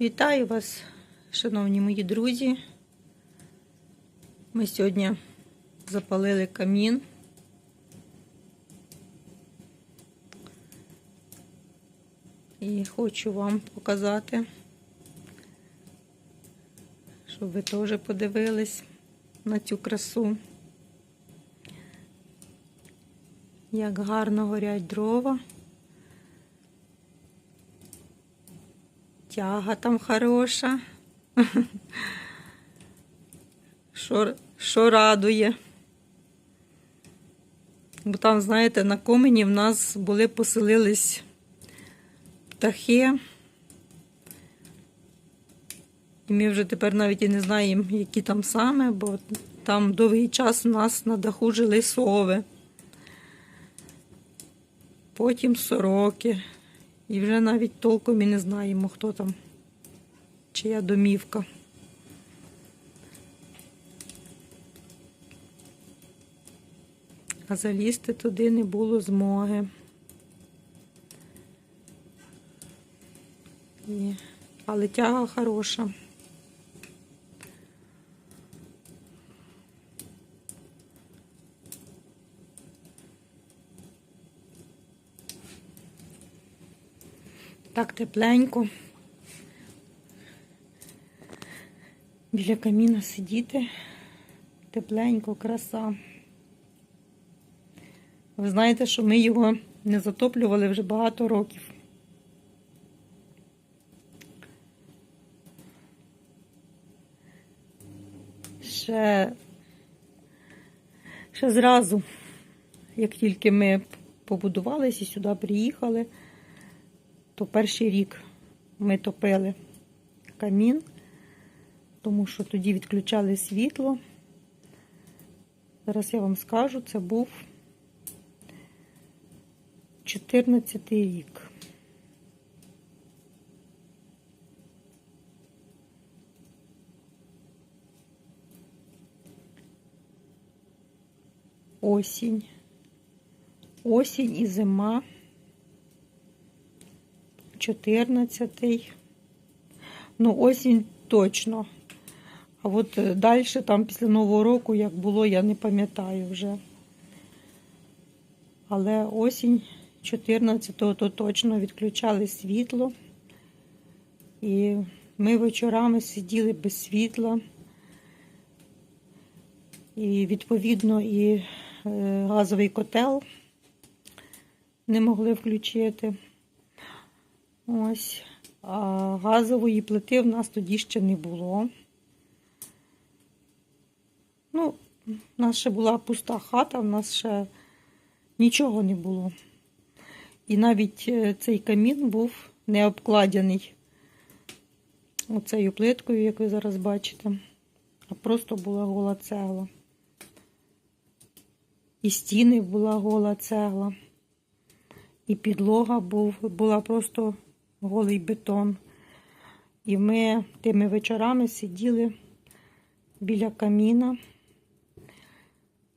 Вітаю вас, шановні мої друзі. Ми сьогодні запалили камін. І хочу вам показати, щоб ви теж подивились на цю красу. Як гарно горять дрова. Тяга там хороша. Що, радує. Бо там, знаєте, на комені в нас були поселились птахи. І ми вже тепер навіть і не знаємо, які там саме, бо там довгий час у нас на даху жили сови. Потім сороки. І вже навіть толком і не знаємо, хто там, чия домівка. А залізти туди не було змоги. І... Але тяга хороша. Так тепленько. Біля каміна сидіти. Тепленько, краса. Ви знаєте, що ми його не затоплювали вже багато років. Ще, ще зразу, як тільки ми побудувалися сюди приїхали, то перший рік ми топили камін, тому що тоді відключали світло. Зараз я вам скажу, це був 14 рік. Осінь. Осінь і зима. 14. Ну, осінь точно. А от далі, там після Нового року, як було, я не пам'ятаю вже. Але осінь 14-го то точно відключали світло. І ми вечорами сиділи без світла. І, відповідно, і е, газовий котел не могли включити. Ось. А газової плити в нас тоді ще не було. Ну, в нас ще була пуста хата, в нас ще нічого не було. І навіть е, цей камін був не обкладений оцею плиткою, як ви зараз бачите, а просто була гола цегла. І стіни була гола цегла, і підлога був, була просто голий бетон. І ми тими вечорами сиділи біля каміна,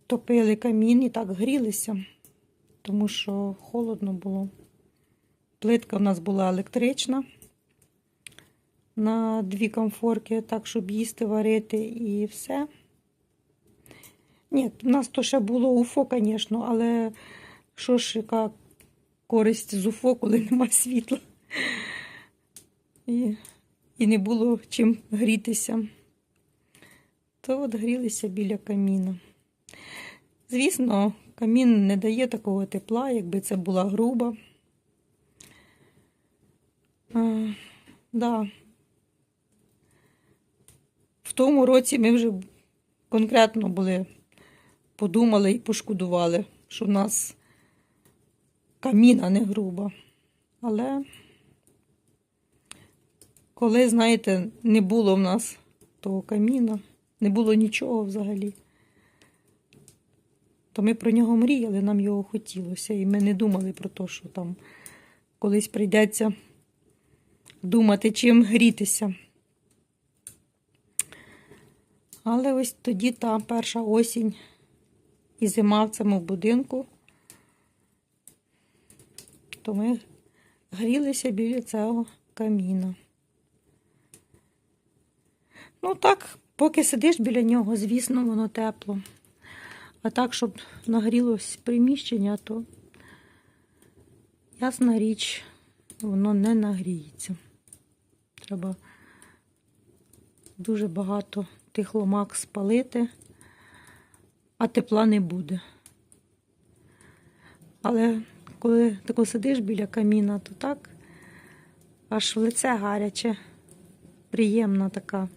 топили камін і так грілися, тому що холодно було. Плитка в нас була електрична на дві комфорки, так, щоб їсти, варити і все. Ні, в нас то ще було УФО, звісно, але що ж, яка користь з УФО, коли нема світла? І, і не було чим грітися. То от грілися біля каміна. Звісно, камін не дає такого тепла, якби це була груба. А, да. В тому році ми вже конкретно були, подумали і пошкодували, що в нас каміна не груба. Але коли, знаєте, не було в нас того каміна, не було нічого взагалі, то ми про нього мріяли, нам його хотілося. І ми не думали про те, що там колись прийдеться думати, чим грітися. Але ось тоді та перша осінь і зима в цьому будинку, то ми грілися біля цього каміна. Ну так, поки сидиш біля нього, звісно, воно тепло. А так, щоб нагрілось приміщення, то ясна річ, воно не нагріється. Треба дуже багато тих ломак спалити, а тепла не буде. Але коли тако сидиш біля каміна, то так аж в лице гаряче, приємна така,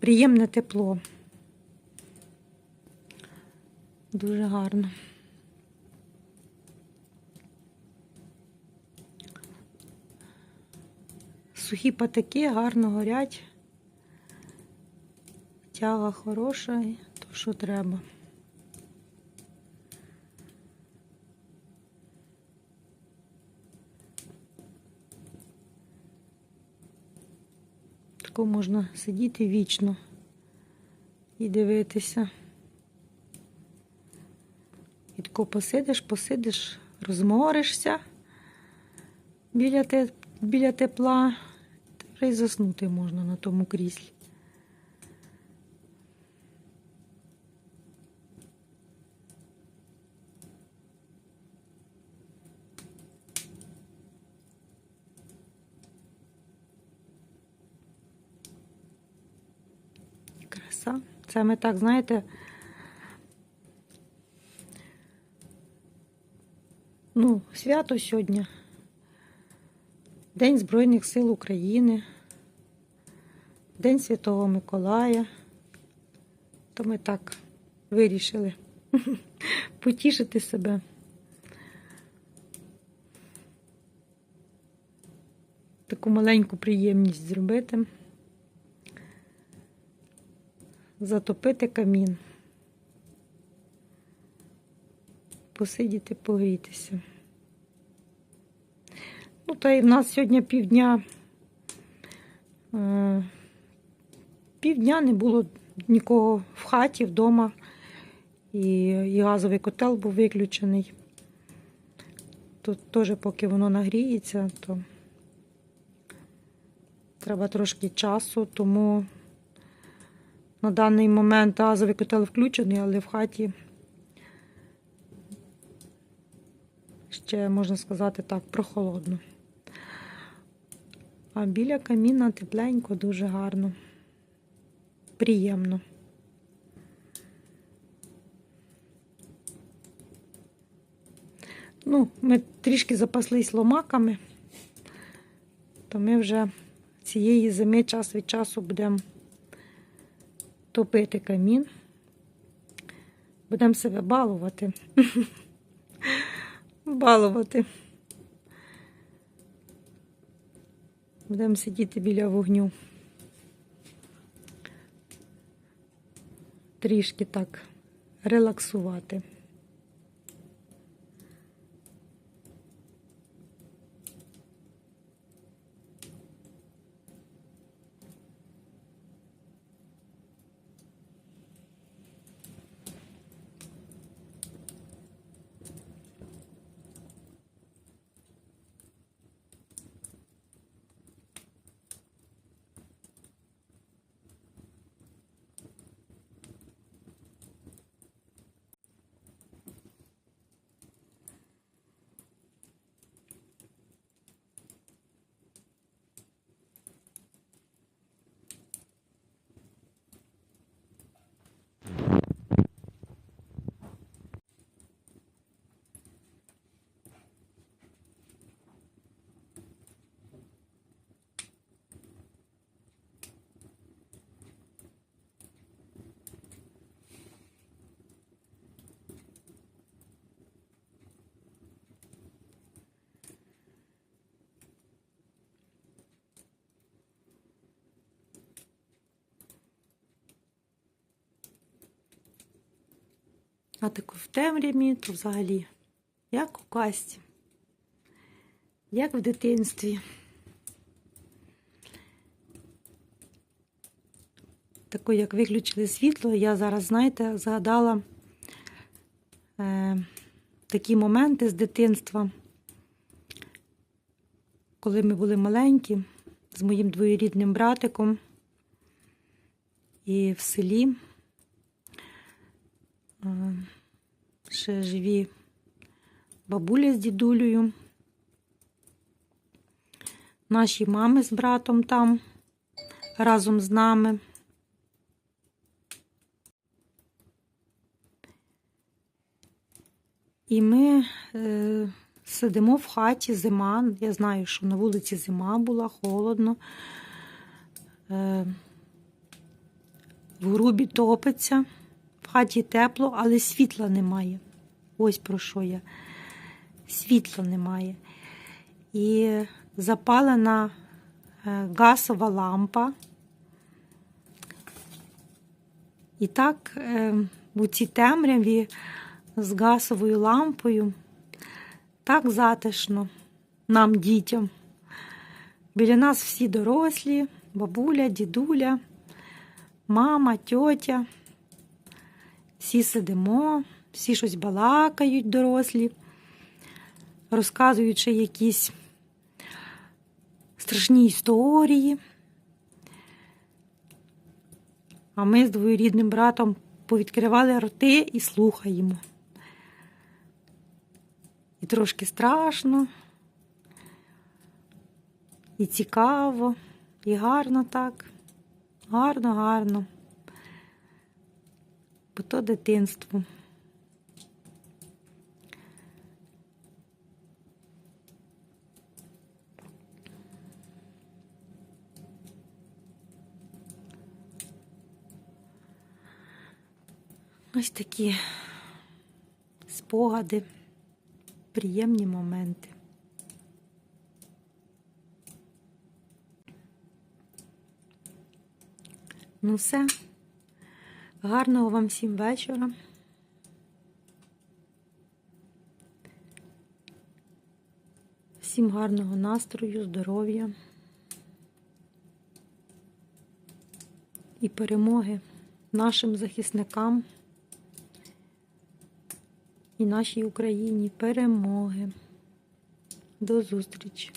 приємне тепло. Дуже гарно. Сухі патаки гарно горять. Тяга хороша, то що треба. Тако можна сидіти вічно і дивитися. І тако посидиш, посидиш, розморишся біля, те, біля тепла, та й заснути можна на тому кріслі. Краса. Це ми так, знаєте, ну, свято сьогодні. День Збройних сил України, День Святого Миколая. То ми так вирішили потішити себе. Таку маленьку приємність зробити. Затопити камін. Посидіти, погрітися. Ну, та й в нас сьогодні півдня. Е, півдня не було нікого в хаті, вдома. І, і газовий котел був виключений. Тут теж, поки воно нагріється, то треба трошки часу, тому на даний момент газовий котел включений, але в хаті ще, можна сказати так, прохолодно. А біля каміна тепленько, дуже гарно, приємно. Ну, ми трішки запаслись ломаками, то ми вже цієї зими час від часу будемо топити камін. Будемо себе балувати. балувати. Будемо сидіти біля вогню. Трішки так релаксувати. А таку в темряві, то взагалі, як у касті, як в дитинстві. Тако, як виключили світло, я зараз, знаєте, згадала е, такі моменти з дитинства, коли ми були маленькі, з моїм двоюрідним братиком. І в селі е, ще живі бабуля з дідулею. Наші мами з братом там разом з нами. І ми е, сидимо в хаті зима. Я знаю, що на вулиці зима була, холодно. Е, в грубі топиться, в хаті тепло, але світла немає. Ось про що я. Світла немає. І запалена е, газова лампа. І так е, у цій темряві з газовою лампою так затишно нам, дітям. Біля нас всі дорослі, бабуля, дідуля, мама, тьотя. Всі сидимо, всі щось балакають дорослі, розказують ще якісь страшні історії. А ми з двоюрідним братом повідкривали роти і слухаємо. І трошки страшно, і цікаво, і гарно так. Гарно, гарно. Бо то дитинство. Ось такі спогади, приємні моменти. Ну все. Гарного вам всім вечора. Всім гарного настрою, здоров'я і перемоги нашим захисникам і нашій Україні перемоги. До зустрічі!